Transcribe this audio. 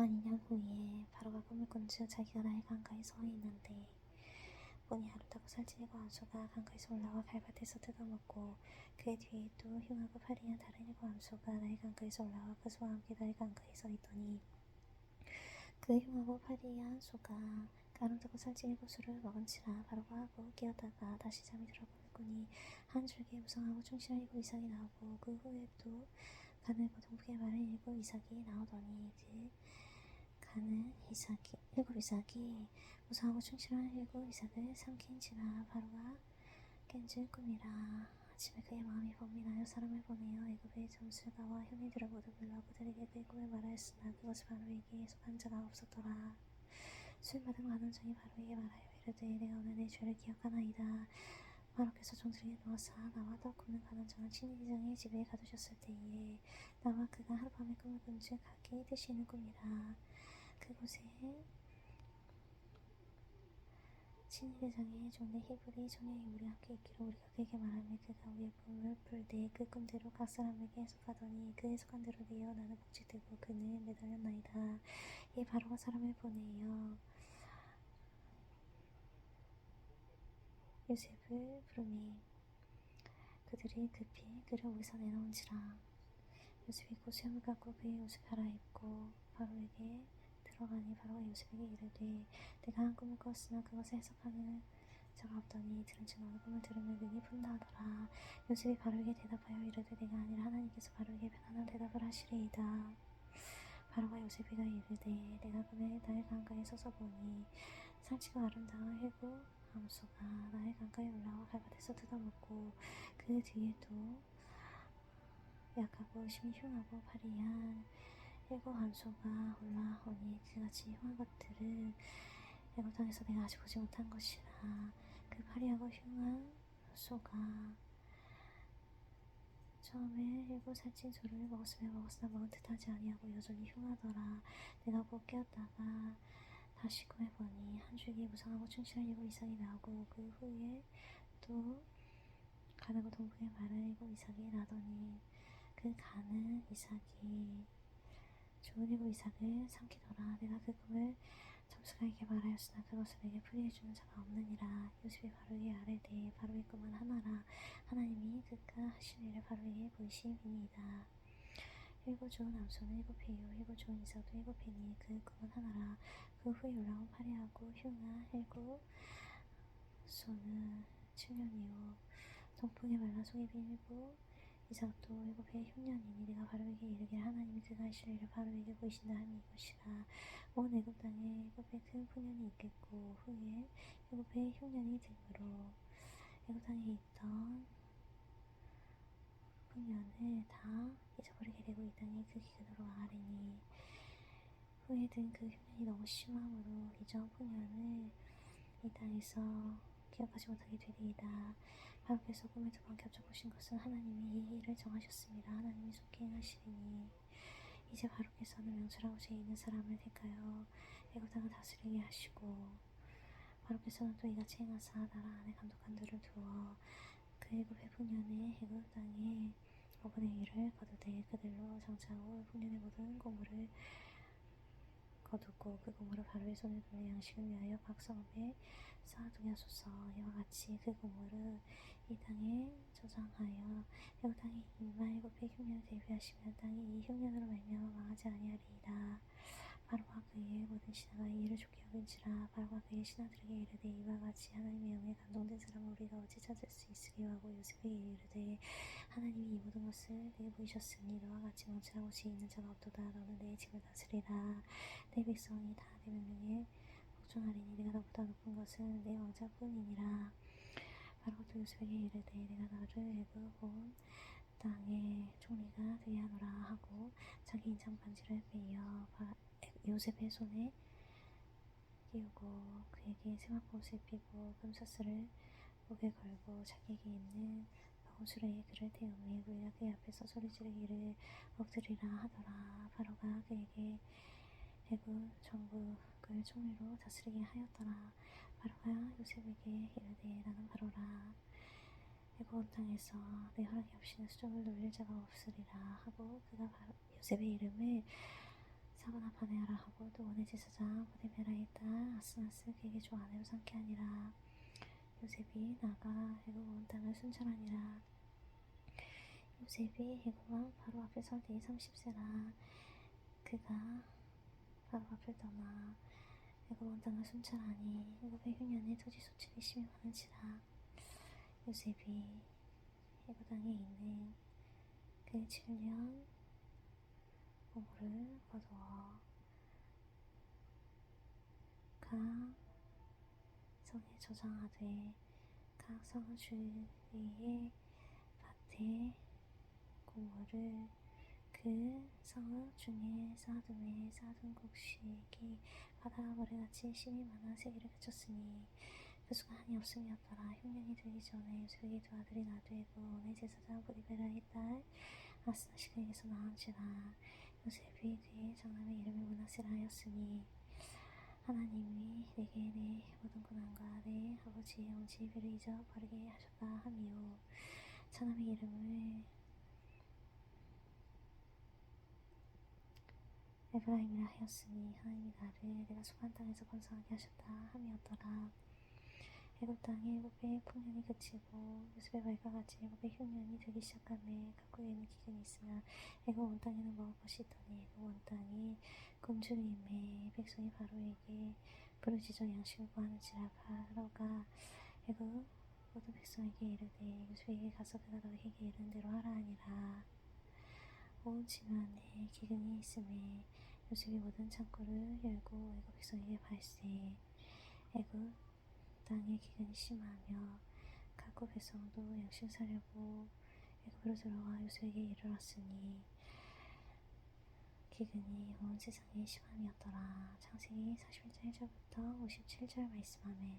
한 2년 후에 바로가 꿈을 꾼즉 자기가 나의 강가에 서 있는데 보니 아름다고 살찌고 암소가 강가에서 올라와 갈밭에서 뜯어먹고 그 뒤에 또 흉하고 파리한 다른 일곱 암소가 나의 강가에서 올라와 그 소와 함께 나의 강가에 서 있더니 그 흉하고 파리한 소가 그 아름다고 살찐 일곱수를 먹은지라 바로가 하고 깨었다가 다시 잠이 들어 꾸니 한 줄기에 무성하고 충실한 일곱 이삭이 나오고 그 후에 또 가늘고 동북에 마른 일곱 이삭이 나오더니 그 가는 이삭이 일곱 이삭이 무성하고 충실한 일곱 이삭을 삼킨지라 바로가 깬줄 꿈이라. 아침에 그의 마음이 범민하여 사람을 보내어 애굽의 점술가와 현인들을 모두 불러 그들에게 그의 꿈을 말하였으나 그것을 바로에게 속한 자가 없었더라. 술 받은 종이 바로에게 말하여 이르되 내가 오늘 내 죄를 기억하나이다. 바로께서 종들에게 놓아사 나와 떡 굽는 가난정한 친인장의 집에 가두셨을 때에 나와 그가 하룻밤에 꿈을 꾼즉 각기 뜻이 있는 꿈이라 그곳에 친인대장의 종대 히브리 소녀의 우리 함께 있기로 우리가 그에게 말하며 그가 우리의 꿈을 풀되 그 꿈대로 각 사람에게 해석하더니 그 해석한 대로 되어 나는 복직되고 그는 매달렸나이다. 이 바로가 사람을 보내어 요셉을 부르니 그들이 급히 그를 우리서 내놓은지라. 요셉이 곧 수염을 깎고 그의 옷을 갈아입고 바로에게 들어가니 바로가 요셉에게 이르되 내가 한 꿈을 꿨으나 그것을 해석하는 자가 없더니 들은 즉 어느 꿈을 들으면 능히 푼다 하더라. 요셉이 바로에게 대답하여 이르되 내가 아니라 하나님께서 바로에게 편안한 대답을 하시리이다. 바로가 요셉이가 이르되 내가 꿈에 나의 강가에 서서 보니 상치가 아름다운 해고 암소가 나의 강가에 올라와 갈밭에서 뜯어먹고 그 뒤에도 약하고 심히 흉하고 파리한 일곱 암소가 올라 오니 그같이 흉한 것들은 애굽 땅에서 내가 아직 보지 못한 것이라 그 파리하고 흉한 소가 처음에 일곱 살찐 소를 먹었으며 먹었으나 먹은 듯하지 아니하고 여전히 흉하더라. 내가 곧 깨었다가 다시 꿈에 보니 한 줄기에 무성하고 충실한 일곱 이삭이 나오고 그 후에 또 가나고 동북에 마른 일곱 이삭이 나더니 그 가는 이삭이 좋은 일곱 이삭을 삼키더라. 내가 그 꿈을 점수가에게 말하였으나 그것을 내게 풀이해주는 자가 없느니라. 요셉이 바로에게 아뢰되 바로의 꿈은 하나라. 하나님이 그가 하신 일을 바로에게 보이심이니이다. 일곱 좋은 암소는 일곱 해요 일곱 좋은 이삭도 일곱 해니 그 꿈은 하나라. 그 후에 올라온 파리하고 흉한 일곱 소는 칠년이요. 동풍에 말라 빈 일곱 이삭도 일곱 해의 흉년이니 내가 바로에게 이르기를 하나님이 그가 하실 일을 바로에게 보이신다 함이 이것이라. 온 애굽 땅에 일곱 해의 큰 풍년이 있겠고 후에 일곱 해의 흉년이 등으로. 애굽 땅에 있던 풍년을 다 잊어버리게 되고 이 땅이 그 기근으로 망하리니. 후에 든 그 흉년이 너무 심함으로 이전 풍년을 이 땅에서 기억하지 못하게 되리이다. 바로께서 꿈에 두번 겹쳐 보신 것은 하나님이 이 일을 정하셨습니다. 하나님이 속히 행하시리니 이제 바로께서는 명철하고 죄 있는 사람을 애굽 땅을 다스리게 하시고 바로께서는 또 이같이 행하사 나라 안에 감독한 들을 두어 그 애굽의 풍년에 애굽 땅에 5분의 1을 거두되 그들로 장차고 풍년의 모든 고물을 거두고 그 고물을 바로의 손에 두어 양식을 위하여 각 성읍에 쌓아두게 하소서 이와 같이 그 고물을 이 땅에 저장하여 애굽 땅에 이마 일곱의 흉년을 대비하시면 땅이 이 흉년으로 말미암아 망하지 아니하리이다 바로가 그의 모든 신하가 이 일을 좋게 여긴지라 바로가 그의 신하들에게 이르되 이와 같이 하나님의 영에 감동된 사람을 우리가 어찌 찾을 수 있으리요 하고 요셉에게 이르되 하나님이 이 모든 것을 내게 보이셨으니 너와 같이 멍청하고 지혜 있는 자가 없도다. 너는 내 집을 다스리라. 내 백성이 다 내 명령에 복종하리니 내가 너보다 높은 것은 내 왕자뿐이니라. 바로 또 요셉에게 이르되 내가 너를 애굽 온 땅의 총리가 되게 하노라 하고 자기 인장 반지를 빼어 바- 요셉의 손에 끼우고 그에게 세마포옷을 입히고 금사슬을 목에 걸고 자기에게 있는 바구스레에 그를 태우며 우리가 그의 앞에서 소리지르기를 엎드리라 하더라. 바로가 그에게 애굽 전국을 총리로 다스리게 하였더라. 바로가 요셉에게 이르되 나는 바로라. 애굽 온 땅에서 내 허락이 없이는 수족을 놀릴 자가 없으리라 하고 그가 바로 요셉의 이름을 사거나 반해하라 하고 또 원의 제사장 보데베라 했다 아스나스 그에게 주 아내로 삼게 하니라. 요셉이 나가 애굽 온 땅을 순찰하니라. 요셉이 애굽 왕 바로 앞에 설 때에 30세라. 그가 바로 앞을 떠나 애굽 온 땅을 순찰하니 애굽의 흉년에 토지 소출이 심히 많은지라. 요셉이 애굽 땅에 있는 그 7년 보물을 거두어 각 성에 저장하되 각성 주위의 밭에 고물을 그성 중에 쌓아둠에 쌓아둔 곡식이 바다 모래같이 심이 많아 세계를 그쳤으니 그 수가 한이 없음이었더라. 흉년이 되기 전에 요셉에게 두 아들이 나되고 원의 제사장 보디베라의 딸 아스나시그에게서 나온지라 요셉이 그의 장남의 이름을 문하세라 하였으니 하나님이 내게 내 모든 고난과 내 아버지의 온 지혜를 잊어 버리게 하셨다 하미요 장남의 이름을 에브라임이라 하였으니 하나님이 나를 내가 속한 땅에서 번성하게 하셨다 함이었더라 애굽 땅에 애굽의 풍년이 그치고 요셉의 말과 같이 애굽의 흉년이 되기 시작하며 각국에는 기근이 있으나 애굽 온 땅에는 먹을 것이 있더니 애굽 온 땅에 굶주림에 백성이 바로에게 부르짖어 양식을 구하는지라 바로가 애굽 모든 백성에게 이르되 요셉에게 가서 그가 너희에게 이른 대로 하라 하니라. 온 지면에 기근이 있음에 요셉이 모든 창고를 열고 애굽 백성에게 발세. 애굽 땅에 기근이 심하며 각국 백성도 양식 사려고 애굽으로 들어와 요셉에게 이르렀으니 기근이 온 세상에 심함이었더라. 창세기 41장 1절부터 57절 말씀하면